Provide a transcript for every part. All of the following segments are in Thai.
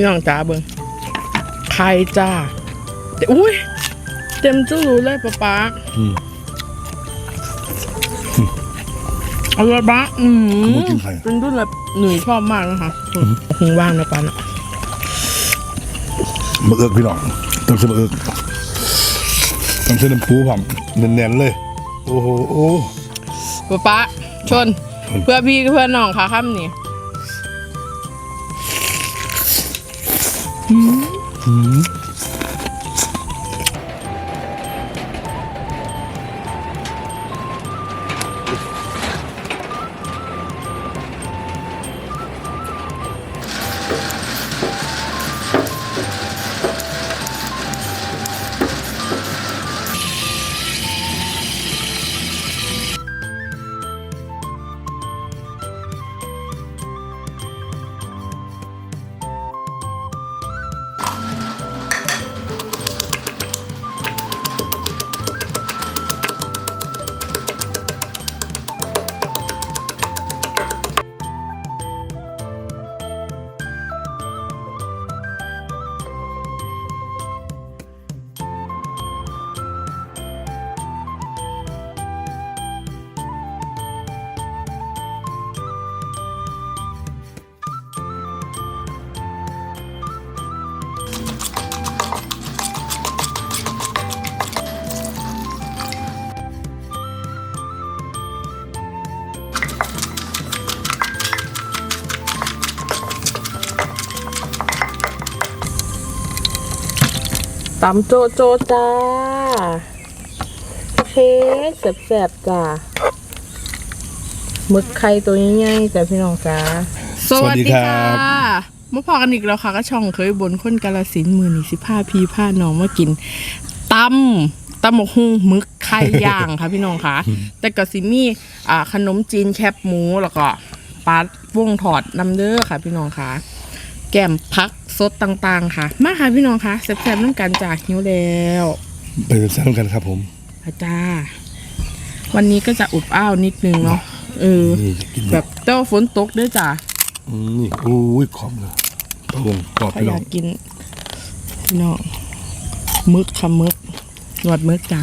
พี่น้องจ้าเบิ้งไข่จ้าเดี๋ยวอุ้ยเต็มจุรู้เลยป๊าป๊าอืมอร่อยปะอืมไม่กินไข่เป็นรุ่นแบบหนูชอบมากนะคะคงว่างนะปันอะมะเอือกพี่น้องต้มเส้นมะเอือกต้มเส้นน้ำปูผมแน่นๆเลย โอ้โหโอ้ ป๊าป๊าชน เพื่อพี่เพื่อนน้องค่ะค่ำนี่ 嗯。嗯。 ตำโจโจจ้าเฮ้แสบๆจ้าหมึกไข่ตัวใหญ่ๆจ้ะพี่น้องจ้าสวัสดีค่ะมาพอกันอีกแล้วค่ะ ก็ช่องเคยบนคนกาลสินธุ์มือนี่สิผ้าพีผ้าน้องมากินตำตำหมกฮุงหมึกไข่ย่างค่ะพี่น้องค่ะ แต่ก็สิมีอ่าขนมจีนแคบหมูแล้วก็ปลาวงถอดน้ำเด้อค่ะ พี่น้องค่ะ แก้มพัก สดต่างๆค่ะ มาค่ะพี่น้องค่ะแซ่บๆน้ำกันจากหิวแล้วไปแซมกันครับผมพระจ้าวันนี้ก็จะอุบอ้าวนิดนึงเนาะเออนี่จะกินแบบเต้าฝนตกด้วยจ้ะอืมนี่โอ้ยขอบเลยพระองค์กรอบถ้าพี่อน้อยางกกินพี่น้องมึกค่ะมึกหนวดมึกจ้ะ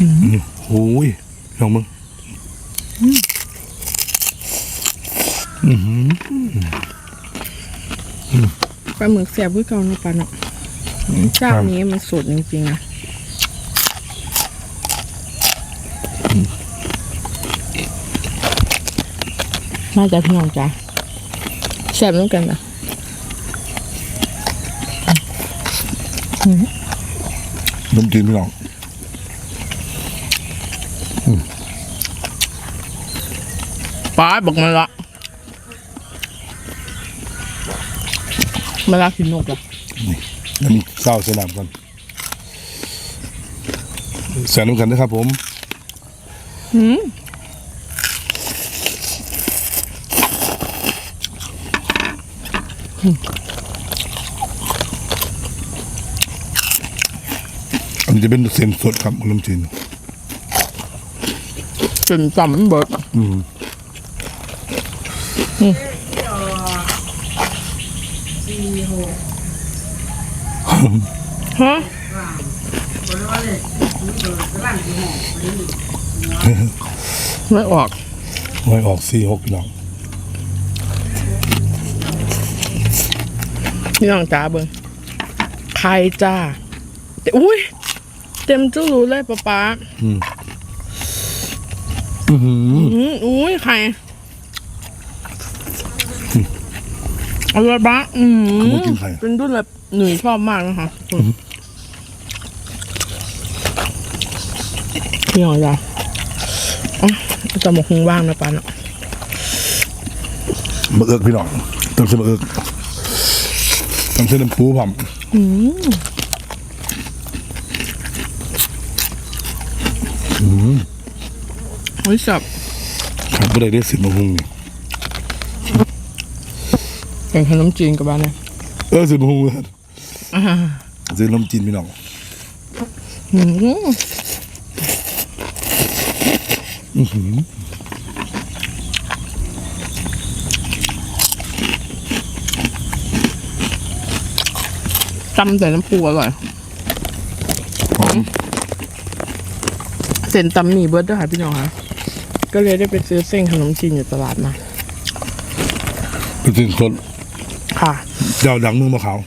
อืมโอ้ยลองมึงอือหือป ลาหมึกแซ่บด้วยเก่าเนาะปลาเนาะเจ้านี้มันสดจริงๆอะมาจากพี่น้องจ้ะแซ่บน้ำกันจ้ะน้ำจีนพี่น้องปลาบอกมาละ มาละกินนกละนี่น้ำเศร้าสนามกันแซมน้ำกันนะครับผมหืมอันนี้จะเป็นเส้นสดครับน้ำจีนเป็นจำมันเบิดอืม ฮะไม่ออกไว้ออกสี่หกพี่น้อง พี่น้องจ้าเบิ้งไข่จ้าแต่อุ้ย เต็มจุรู้เลยป๊าป๊าอืม อือหือ อืมอุ้ยไข่ อร่อยปะอืมไม่กินไข่เป็นรุ่นแบบหนูชอบมากนะคะพี่น้องจ้าอ๋อจะหมกคงว่างนะปาเนาะมะเอือกพี่น้องต้มเส้นมะเอือกต้มเส้นน้ำปูผมโอ้ยสับครับไม่ได้ได้สิบมะฮุงนี่ เป็นขนมจีนกับบ้านเนี่ยเออสิบมะฮุงเลยซื้อน้ำจีนพี่น้องอืมตำแต่น้ำปูอร่อยหอมเส้นตำหมี่เบิร์ดด้วยค่ะพี่น้องค่ะก็เลยได้ไปซื้อเส้นขนมจีนอยู่ตลาดมาเป็นสิ่งสด ค่ะเจ้าดังเมืองมะขาว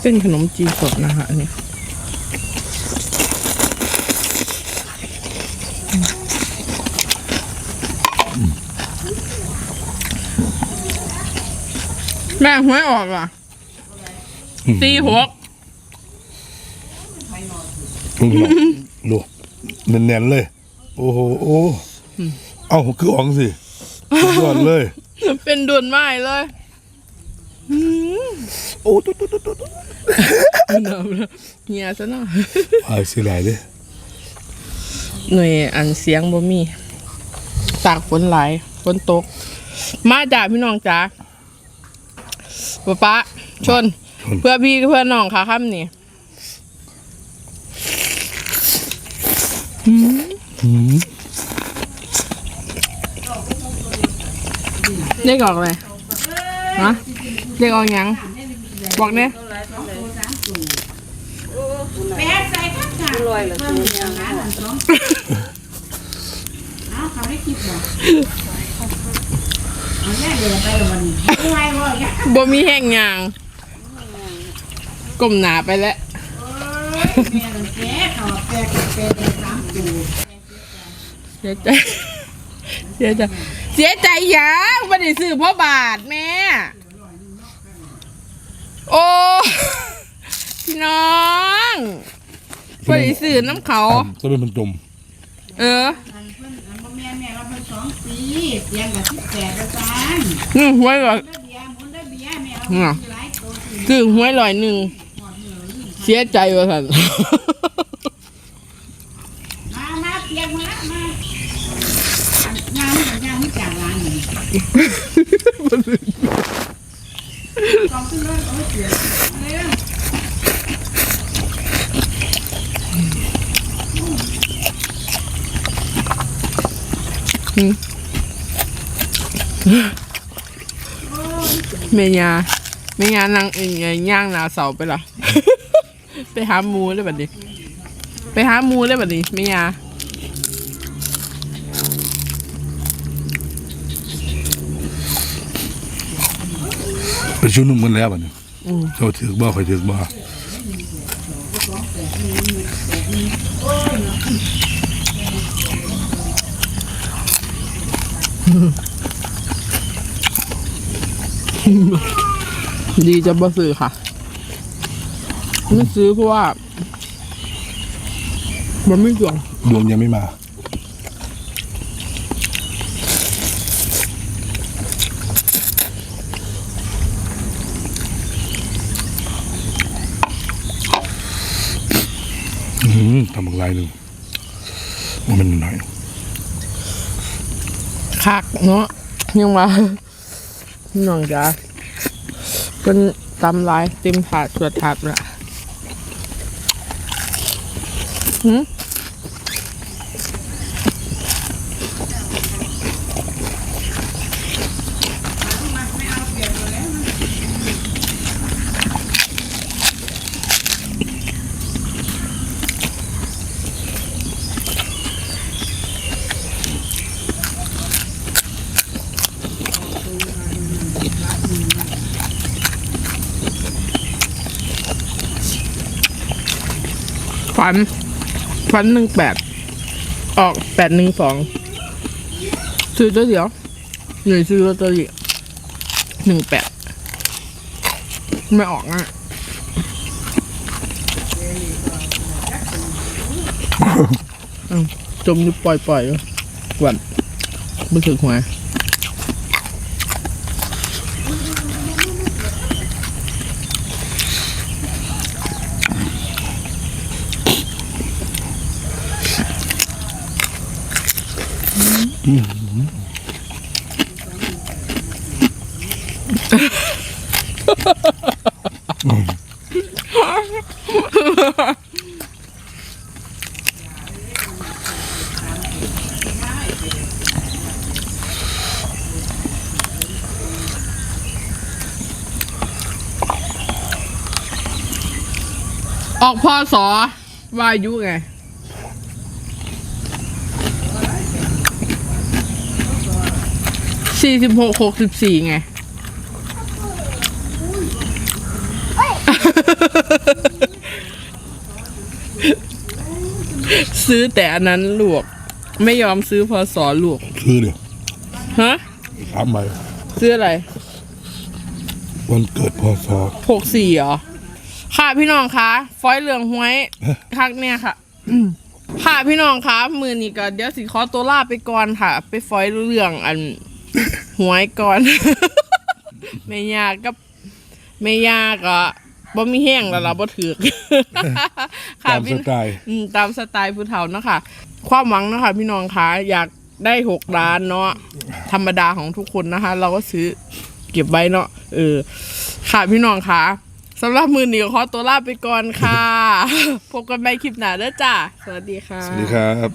เส้นขนมจีนสดนะคะอันนี้แม่หวยออกอะตีหกลุงพี่น้องดูแน่นๆเลย โอ้โหโอ้เอ้าคืออ่องสิสุดยอดเลย เป็นดุนไม้เลยโอ้ตุ๊ดตุ๊ดตุ๊ดตุ๊ดเฮียซะหน่อยไอ้สิหลายเด้หน่วยอันเสียงบ่มี ตากฝนไหลายฝนตก มาจ้าพี่น้องจ้าป๊าป๊าชน เพื่อพี่เพื่อน้องค่ะค่ำนี่อืม เรียกออกเลยฮะเรียกออกหยังบอกเนี่ยแม่ใส่ข้าวขาลอยเหรอตัวยังนะสองเอาเขาไม่คิดหรอกเอาแน่เดี๋ยวไปวันนี้ไม่ไหววะอย่าบ่มีแห้งหยางก้มหนาไปแล้วแม่ต้องแก้เขาแก้แก้สามตัวเสียใจเสียใจ เสียใจหยังไม่ได้ซื้อพ่อบาทแม่ โอ้ พี่น้องไม่ได้ซื้อน้ำเขาก็เป็นมันจมเอออันเพิ่นอันพ่อแม่แม่เราเพิ่นสองปีเสียงกับสิบแปดแล้วจ้าอืมหวยก่อนได้เบียร์มุนได้เบียร์แม่เรามีหลายตัวสิซื้อหวยลอยหนึ่ง เสียใจว่ะท่าน มามาเตียงมาละมางานงานที่จากร้านนี่สองขึ้น เมียาเมียานางเองย่างนาเสาไปละไปหามูเลยแบัดนี้ ไปหามูเลยแบัดนี้เมียา ไปชุมนุมกันแล้วบัดนี้เจ้าถือบ่คอยถือบ่ดีจะบ่ซื้อค่ะไม่ซื้อเพราะว่า มันไม่ดวงดวงยังไม่มา ทำบักลายหนึ่งมันหน่อยคักเนาะยังว่าน้องจ๋าเป็นตำลายเต็มถาดสวดถาดละหืม ฝันฝันหนึ่งแปด ออกแปดหนึ่งสอง ซื้อตัวเดียวหนึ่งซื้อตัวเดียวหนึ่งแปด ไม่ออกอะจมอยู่ปล่อยปล่อยๆวันไม่ถึงหัว ออกพ่อสอวายุไง สี่สิบหกหกสิบสี่ไง ซื้อแต่อันนั้นลวก ไม่ยอมซื้อพอสอลวก ซื้อเดี๋ยวฮะ ถามใหม่ซื้ออะไร วันเกิดพอสอ หกสี่เหรอ ค่ะพี่น้องคะฟอยเหลืองห้วยคักเนี่ยค่ะอืมค่ะพี่น้องคะมือนี้ก็เดี๋ยวสิขอตัวลาไปก่อนค่ะ ไปฟอยเรื่องอัน หวยก่อน ไม่ยากกับไม่ยากอะบ่มีแห้งแล้วล่ะบ่ถือกค่ะตามสพี่ไตล์อืมตามสไตล์ผู้เฒ่าเนาะค่ะ ความหวังเนาะคะพี่น้องคะอยากได้หกล้านเนาะธรรมดาของทุกคนนะคะ เราก็ซื้อเก็บไว้เนาะเออ ค่ะพี่น้องคะสำหรับมือนี้ก็ขอตัวลาไปก่อนค่ะ พบกันใหม่คลิปหน้าเด้อจ้า สวัสดีค่ะ สวัสดีครับ